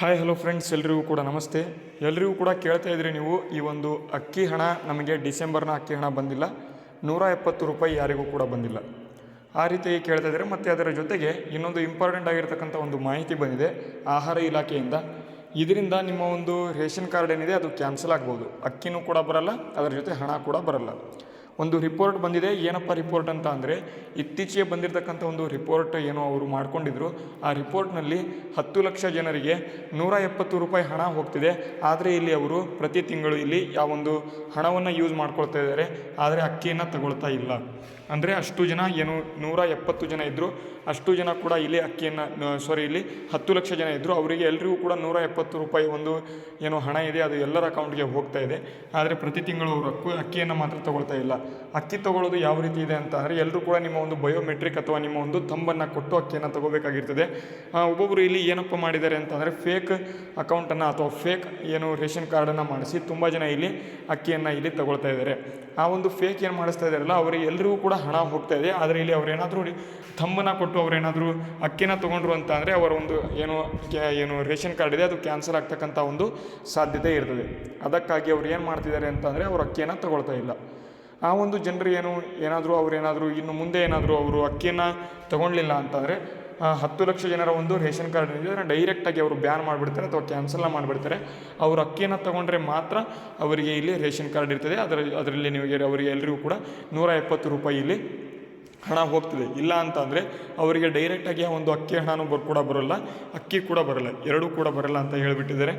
Hi hello friends ಎಲ್ರಿಗೂ ಕೂಡ ನಮಸ್ತೆ. ಎಲ್ರಿಗೂ ಕೂಡ ಕೇಳ್ತಾ ಇದ್ರಿ ನೀವು, ಈ ಒಂದು ಅಕ್ಕಿ ಹಣ ನಮಗೆ ಡಿಸೆಂಬರ್ನ ಅಕ್ಕಿ ಹಣ ಬಂದಿಲ್ಲ. ನೂರ ಎಪ್ಪತ್ತು ರೂಪಾಯಿ ಯಾರಿಗೂ ಕೂಡ ಬಂದಿಲ್ಲ. ಆ ರೀತಿಯಾಗಿ ಕೇಳ್ತಾ ಇದ್ದಾರೆ ಮತ್ತು ಅದರ ಜೊತೆಗೆ ಇನ್ನೊಂದು ಇಂಪಾರ್ಟೆಂಟ್ ಆಗಿರ್ತಕ್ಕಂಥ ಒಂದು ಮಾಹಿತಿ ಬಂದಿದೆ. ಆಹಾರ ಇಲಾಖೆಯಿಂದ. ಇದರಿಂದ ನಿಮ್ಮ ಒಂದು ರೇಷನ್ ಕಾರ್ಡ್ ಏನಿದೆ, ಅದು ಕ್ಯಾನ್ಸಲ್ ಆಗ್ಬೋದು. ಅಕ್ಕಿನೂ ಕೂಡ ಬರಲ್ಲ, ಅದರ ಜೊತೆ ಹಣ ಕೂಡ ಬರಲ್ಲ. ಒಂದು ರಿಪೋರ್ಟ್ ಬಂದಿದೆ, ಏನಪ್ಪ ರಿಪೋರ್ಟ್ ಅಂತ ಅಂದರೆ, ಇತ್ತೀಚೆಗೆ ಬಂದಿರತಕ್ಕಂಥ ಒಂದು ರಿಪೋರ್ಟ್ ಏನೋ ಅವರು ಮಾಡ್ಕೊಂಡಿದ್ರು. ಆ ರಿಪೋರ್ಟ್ನಲ್ಲಿ ಹತ್ತು ಲಕ್ಷ ಜನರಿಗೆ ನೂರ ಎಪ್ಪತ್ತು ರೂಪಾಯಿ ಹಣ ಹೋಗ್ತಿದೆ. ಆದರೆ ಇಲ್ಲಿ ಅವರು ಪ್ರತಿ ತಿಂಗಳು ಇಲ್ಲಿ ಯಾವೊಂದು ಹಣವನ್ನು ಯೂಸ್ ಮಾಡ್ಕೊಳ್ತಾ ಇದ್ದಾರೆ. ಆದರೆ ಅಕ್ಕಿಯನ್ನು ತಗೊಳ್ತಾ ಇಲ್ಲ. ಅಂದರೆ ಅಷ್ಟು ಜನ ಏನು ನೂರ ಎಪ್ಪತ್ತು ಜನ ಇದ್ದರು ಅಷ್ಟು ಜನ ಕೂಡ ಇಲ್ಲಿ ಅಕ್ಕಿಯನ್ನು ಸಾರಿ ಇಲ್ಲಿ ಹತ್ತು ಲಕ್ಷ ಜನ ಇದ್ದರು ಅವರಿಗೆ ಎಲ್ಲರಿಗೂ ಕೂಡ ನೂರ ಎಪ್ಪತ್ತು ರೂಪಾಯಿ ಒಂದು ಏನು ಹಣ ಇದೆ. ಅದು ಎಲ್ಲರ ಅಕೌಂಟ್ಗೆ ಹೋಗ್ತಾ ಇದೆ. ಆದರೆ ಪ್ರತಿ ತಿಂಗಳು ಅವರು ಅಕ್ಕು, ಅಕ್ಕಿಯನ್ನು ಮಾತ್ರ ತಗೊಳ್ತಾ ಇಲ್ಲ. ಅಕ್ಕಿ ತಗೊಳ್ಳೋದು ಯಾವ ರೀತಿ ಇದೆ ಅಂತ ಅಂದರೆ ಎಲ್ಲರೂ ಕೂಡ ನಿಮ್ಮ ಒಂದು ಬಯೋಮೆಟ್ರಿಕ್ ಅಥವಾ ನಿಮ್ಮ ಒಂದು ತಂಬನ್ನು ಕೊಟ್ಟು ಅಕ್ಕಿಯನ್ನು ತಗೋಬೇಕಾಗಿರ್ತದೆ. ಒಬ್ಬೊಬ್ಬರು ಇಲ್ಲಿ ಏನಪ್ಪ ಮಾಡಿದ್ದಾರೆ ಅಂತಂದರೆ ಫೇಕ್ ಅಕೌಂಟನ್ನು ಅಥವಾ ಫೇಕ್ ಏನು ರೇಷನ್ ಕಾರ್ಡನ್ನು ಮಾಡಿಸಿ ತುಂಬ ಜನ ಇಲ್ಲಿ ಅಕ್ಕಿಯನ್ನು ಇಲ್ಲಿ ತಗೊಳ್ತಾ ಇದ್ದಾರೆ. ಆ ಒಂದು ಫೇಕ್ ಏನು ಮಾಡಿಸ್ತಾ ಇದ್ದಾರಲ್ಲ, ಅವರಿಗೆ ಎಲ್ಲರಿಗೂ ಕೂಡ ಹಣ ಹೋಗ್ತಾ ಇದೆ. ಆದರೆ ಇಲ್ಲಿ ಅವರೇನಾದರೂ ಥಂಬನ್ನು ಕೊಟ್ಟು ಅವರೇನಾದರೂ ಅಕ್ಕಿನ ತೊಗೊಂಡ್ರು ಅಂತ ಅಂದರೆ ಅವರ ಒಂದು ಏನು ಏನು ರೇಷನ್ ಕಾರ್ಡ್ ಇದೆ, ಅದು ಕ್ಯಾನ್ಸಲ್ ಆಗ್ತಕ್ಕಂಥ ಒಂದು ಸಾಧ್ಯತೆ ಇರ್ತದೆ. ಅದಕ್ಕಾಗಿ ಅವ್ರು ಏನು ಮಾಡ್ತಿದ್ದಾರೆ ಅಂತಂದರೆ ಅವರು ಅಕ್ಕಿಯನ್ನು ತಗೊಳ್ತಾ ಇಲ್ಲ. ಆ ಒಂದು ಜನರು ಏನು, ಏನಾದರೂ ಅವ್ರು ಏನಾದರೂ, ಇನ್ನು ಮುಂದೆ ಏನಾದರೂ ಅವರು ಅಕ್ಕಿಯನ್ನು ತಗೊಳ್ಳಿಲ್ಲ ಅಂತಂದರೆ ಹತ್ತು ಲಕ್ಷ ಜನರ ಒಂದು ರೇಷನ್ ಕಾರ್ಡ್ ಅದನ್ನು ಡೈರೆಕ್ಟಾಗಿ ಅವರು ಬ್ಯಾನ್ ಮಾಡಿಬಿಡ್ತಾರೆ ಅಥವಾ ಕ್ಯಾನ್ಸಲ್ನ ಮಾಡಿಬಿಡ್ತಾರೆ. ಅವರು ಅಕ್ಕಿಯನ್ನು ತಗೊಂಡ್ರೆ ಮಾತ್ರ ಅವರಿಗೆ ಇಲ್ಲಿ ರೇಷನ್ ಕಾರ್ಡ್ ಇರ್ತದೆ. ಅದರ, ಅದರಲ್ಲಿ ನಿಮಗೆ, ಅವರಿಗೆ ಎಲ್ಲರಿಗೂ ಕೂಡ ನೂರ ಎಪ್ಪತ್ತು ರೂಪಾಯಿ ಇಲ್ಲಿ ಹಣ ಹೋಗ್ತಿದೆ. ಇಲ್ಲ ಅಂತ ಅಂದರೆ ಅವರಿಗೆ ಡೈರೆಕ್ಟಾಗಿ ಒಂದು ಅಕ್ಕಿ ಹಣನೂ ಬರ್, ಕೂಡ ಬರೋಲ್ಲ. ಅಕ್ಕಿ ಕೂಡ ಬರಲ್ಲ. ಎರಡೂ ಕೂಡ ಬರಲ್ಲ ಅಂತ ಹೇಳಿಬಿಟ್ಟಿದ್ದಾರೆ.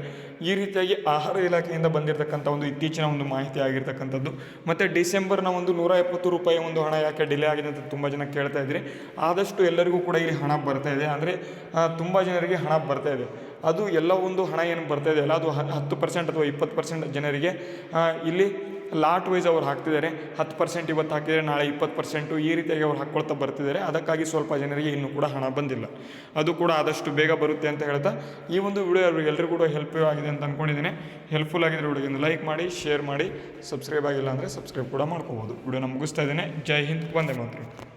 ಈ ರೀತಿಯಾಗಿ ಆಹಾರ ಇಲಾಖೆಯಿಂದ ಬಂದಿರತಕ್ಕಂಥ ಒಂದು ಇತ್ತೀಚಿನ ಒಂದು ಮಾಹಿತಿ ಆಗಿರ್ತಕ್ಕಂಥದ್ದು. ಮತ್ತು ಡಿಸೆಂಬರ್ನ ಒಂದು ನೂರ ಎಪ್ಪತ್ತು ರೂಪಾಯಿ ಒಂದು ಹಣ ಯಾಕೆ ಡಿಲೇ ಆಗಿದೆ ಅಂತ ತುಂಬ ಜನ ಕೇಳ್ತಾ ಇದ್ರಿ. ಆದಷ್ಟು ಎಲ್ಲರಿಗೂ ಕೂಡ ಇಲ್ಲಿ ಹಣ ಬರ್ತಾ ಇದೆ. ಅಂದರೆ ತುಂಬ ಜನರಿಗೆ ಹಣ ಬರ್ತಾ ಇದೆ. ಅದು ಎಲ್ಲ ಒಂದು ಹಣ ಏನು ಬರ್ತಾ ಇದೆ ಅಲ್ಲ? ಅದು ಹತ್ತು ಪರ್ಸೆಂಟ್ ಅಥವಾ ಇಪ್ಪತ್ತು ಪರ್ಸೆಂಟ್ ಜನರಿಗೆ ಇಲ್ಲಿ ಲಾಟ್ ವೈಸ್ ಅವ್ರು ಹಾಕ್ತಿದ್ದಾರೆ. ಹತ್ತು ಪರ್ಸೆಂಟ್ ಇವತ್ತು ಹಾಕಿದರೆ ನಾಳೆ ಇಪ್ಪತ್ತು ಪರ್ಸೆಂಟು ಈ ರೀತಿಯಾಗಿ ಅವ್ರು ಹಾಕ್ಕೊಳ್ತಾ ಬರ್ತಿದ್ದಾರೆ. ಅದಕ್ಕಾಗಿ ಸ್ವಲ್ಪ ಜನರಿಗೆ ಇನ್ನೂ ಕೂಡ ಹಣ ಬಂದಿಲ್ಲ. ಅದು ಕೂಡ ಆದಷ್ಟು ಬೇಗ ಬರುತ್ತೆ ಅಂತ ಹೇಳ್ತಾ ಈ ಒಂದು ವಿಡಿಯೋ ಎಲ್ಲರಿಗೂ ಕೂಡ ಹೆಲ್ಪ್ ಆಗಿದೆ ಅಂತ ಅಂದ್ಕೊಂಡಿದ್ದೀನಿ ಹೆಲ್ಪ್ಫುಲ್ ಆಗಿದ್ರೆ ವಿಡಿಯೋಗೆ ಲೈಕ್ ಮಾಡಿ ಶೇರ್ ಮಾಡಿ ಸಬ್ಸ್ಕ್ರೈಬ್ ಆಗಿಲ್ಲ ಅಂದರೆ ಸಬ್ಸ್ಕ್ರೈಬ್ ಕೂಡ ಮಾಡ್ಕೋಬೋದು. ವಿಡಿಯೋನ ಮುಗಿಸ್ತಾ ಇದ್ದೀನಿ. ಜೈ ಹಿಂದ್, ವಂದೇ ಮಾತೃ